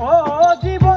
ও জীবন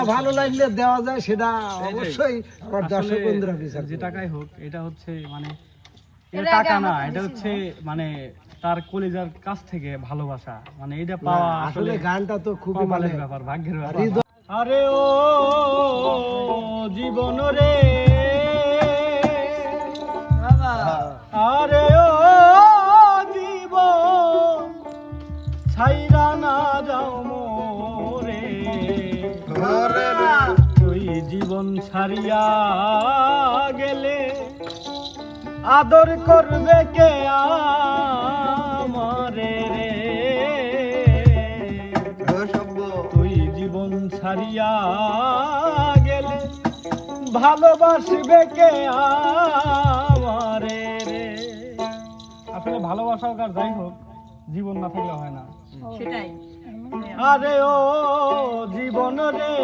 কতটা ভালো লাগলে দেওয়া যায় সেটা অবশ্যই আমার দর্শক বন্ধুরা বিচার যে টাকাই হোক এটা হচ্ছে মানে এটা টাকা না এটা হচ্ছে মানে তার কলিজার কাছ থেকে ভালোবাসা। মানে এটা পাওয়া আসলে গানটা তো খুবই মানে কপালের ব্যাপার ভাগ্যের ব্যাপার। আরে ও জীবন রে। আরে ও ছাড়িয়া গেলে আদর করবে কে আমারে রে? তুই জীবন ছাড়িয়া গেলে ভালোবাসবে কে আমারে রে? আসলে ভালোবাসা হোক আর যাই হোক জীবন না থাকলে হয় না। সেটাই। আরে ও জীবন রে।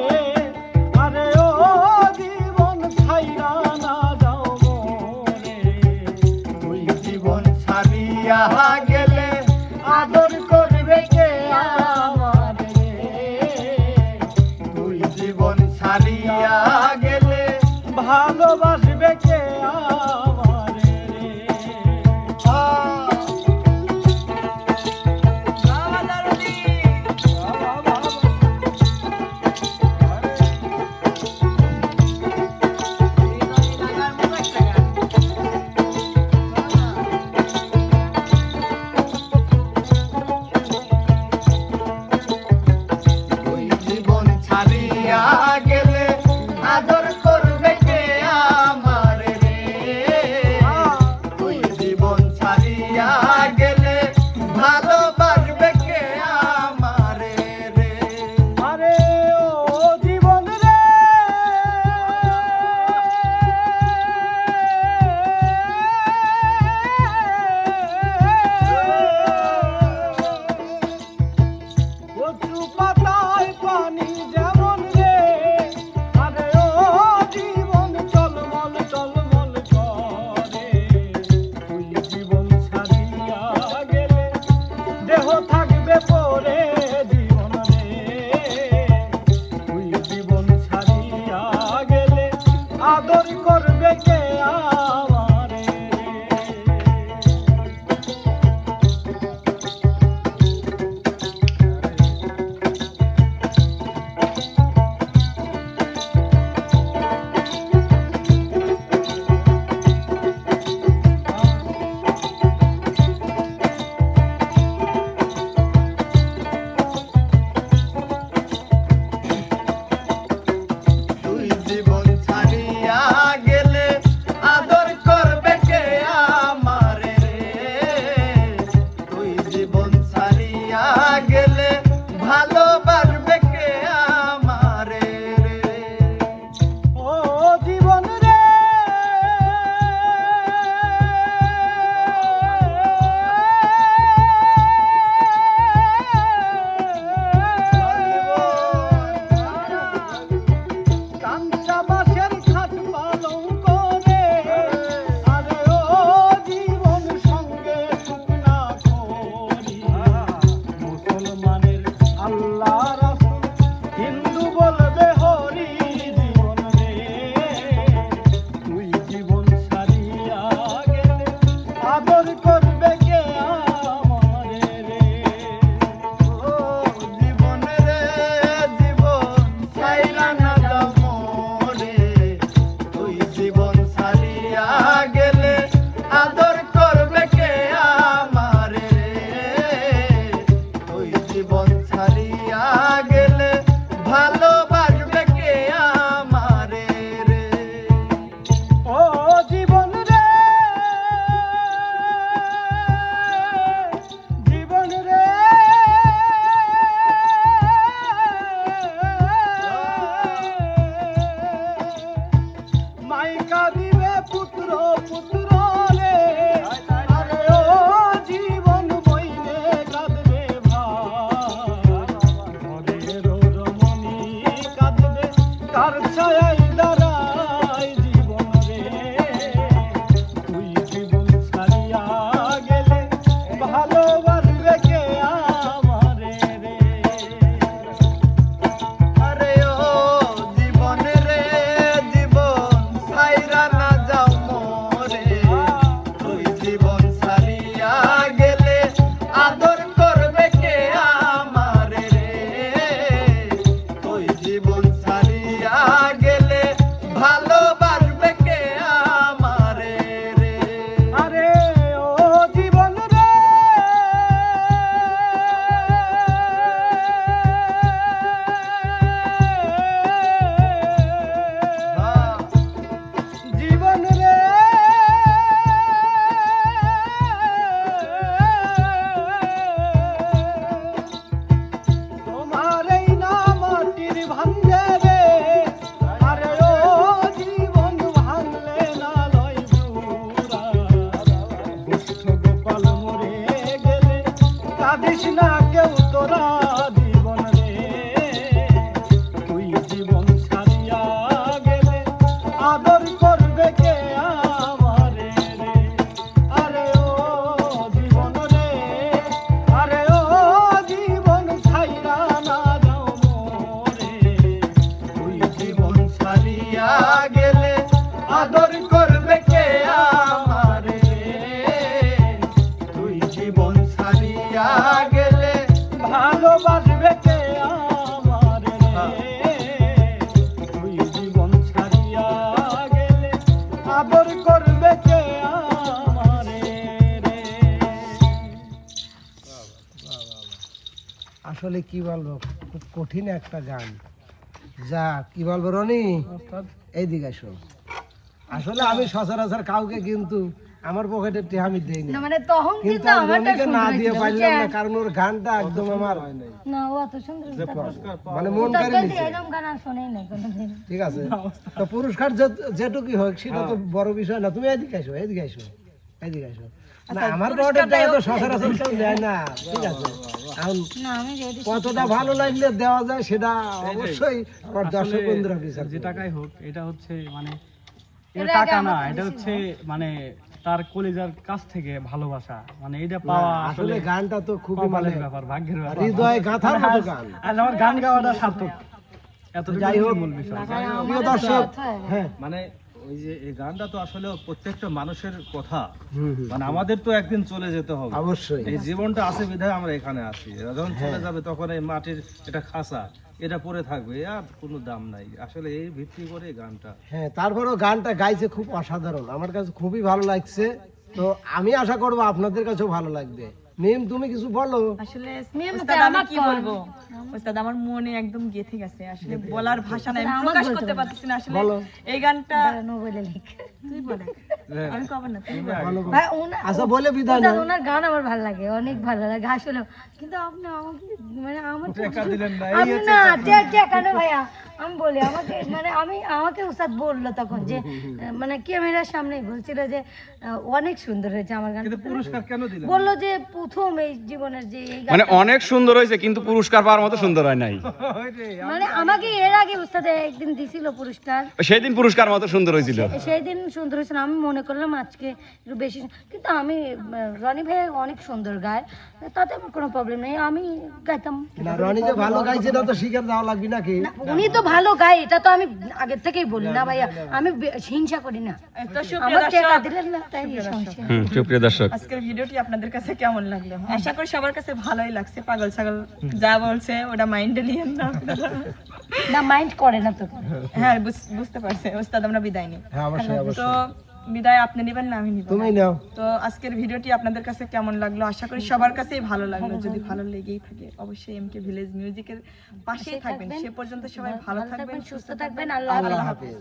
ভালোবাসবে কে আমার না কেউ তোরা আসলে কি বলব খুব কঠিন একটা গান। যা কি বলব রনি? এইদিকে আসো আসলে আমি সচরাচর কাউকে কিন্তু আমার পকেটে আমি দেই না না মানে তখন কিন্তু আমারটা না দিয়ে পারলাম না কারণ ওর গানটা একদম আমার না ও অত সুন্দর মানে মন নিছে। এরকম গান আর শোনেই নাই কোনোদিন। ঠিক আছে। তো পুরস্কার যেটুকুই হোক সেটা তো বড় বিষয় না। তুমি এদিকে আসো এদিকে আসো এদিকে আসো। আমার পকেটের টাকা সচরাচর কেউ দেয় না ঠিক আছে। এখন না আমি রেডি কতটা ভালো লাগলে দেওয়া যায় সেটা অবশ্যই দর্শক বন্ধুরা বিচার যে টাকাই হোক এটা হচ্ছে মানে টাকা না এটা হচ্ছে মানে তার কলিজার কাছ থেকে ভালোবাসা। মানে এটা পাওয়া আসলে গানটা তো খুবই মানে কপালের ব্যাপার ভাগ্যের ব্যাপার। হৃদয় গাঁথার মতো গান। আর আমার গান গাওয়াটা সার্থক। এতটুকু যাই হোক, মূল বিষয়। প্রিয় দর্শক হ্যাঁ। মানে ওই যে এই গানটা তো আসলে প্রত্যেকটা মানুষের কথা। মানে আমাদের তো একদিন চলে যেতে হবে। অবশ্যই। এই জীবনটা আছে বিধায় আমরা এখানে আছি। যখন চলে যাবে তখন এই মাটির এটা খাসা এটা পরে থাকবে আর কোনো দাম নাই। আসলে এই ভিত্তি করে গানটা। হ্যাঁ তারপরেও গানটা গাইছে খুব অসাধারণ। আমার কাছে খুবই ভালো লাগছে। তো আমি আশা করব আপনাদের কাছেও ভালো লাগবে। মিম তুমি কিছু বলো? আসলে ওস্তাদ আমি কি বলব? ওস্তাদ আমার মনে একদম গেথে গেছে। আসলে বলার ভাষা নাই আমি প্রকাশ করতে পারতেছি না। আসলে এই গানটা নো বলে লিখ। তুই বলে। আমি কব না তুই ভাই আচ্ছা বলে বিদায় ওনার- ওনার গান আমার ভালো লাগে অনেক ভালো লাগে। আসলে কিন্তু আপনি আমাকে মানে আমার তো দিলেন না, আমি না টে- টে- ভাইয়া আমি বলি আমাকে মানে আমি আমাকে উস্তাদ বলল তখন যে মানে ক্যামেরার সামনে বলছিল যে অনেক সুন্দর হয়েছে আমার গান। পুরস্কার কেন দিলেন? বলল যে প্রথম এই জীবনের যে মানে অনেক সুন্দর হয়েছে কিন্তু পুরস্কার পাওয়ার মতো সুন্দর হয় নাই। মানে আমাকে এর আগে উস্তাদ একদিন দিছিল পুরস্কার। সেই দিন পুরস্কার মতো সুন্দর হয়েছিল। সেই দিন সুন্দর হয়েছিল আমি মনে করলাম আজকে একটু বেশি কিন্তু আমি রনি ভাই অনেক সুন্দর গায় তাতে আমার কোনো প্রবলেম নেই আমি গাইতাম। রনি যে ভালো গাইছে না তো শিকার লাগবে নাকি? উনি তো ভালো গায় এটা তো আমি আগের থেকেই বলি না ভাইয়া আমি হিংসা করি না। সুপ্রিয় আমার টেকা দর্শক দিলেন না তাই এই সমস্যা। হুম সুপ্রিয় দর্শক। আজকের ভিডিওটি আপনাদের কাছে কেমন লাগল আশা করি সবার কাছে ভালোই লাগছে পাগল ছাগল যা বলছে ওটা মাইন্ডে নিয়েন না না মাইন্ড করে না তো। হ্যাঁ বুঝতে পারছে ওস্তাদ আমরা বিদায় নিই। হ্যাঁ তো বিদায় আপনি নেবেন না আমি নিব তুমি নাও। তো আজকের ভিডিওটি আপনাদের কাছে কেমন লাগল? আশা করি সবার কাছেই ভালো লাগল যদি ভালো লেগেই থাকে অবশ্যই এমকে ভিলেজ মিউজিকের পাশেই থাকবেন। সে পর্যন্ত সবাই ভালো থাকবেন সুস্থ থাকবেন। আল্লাহ হাফেজ।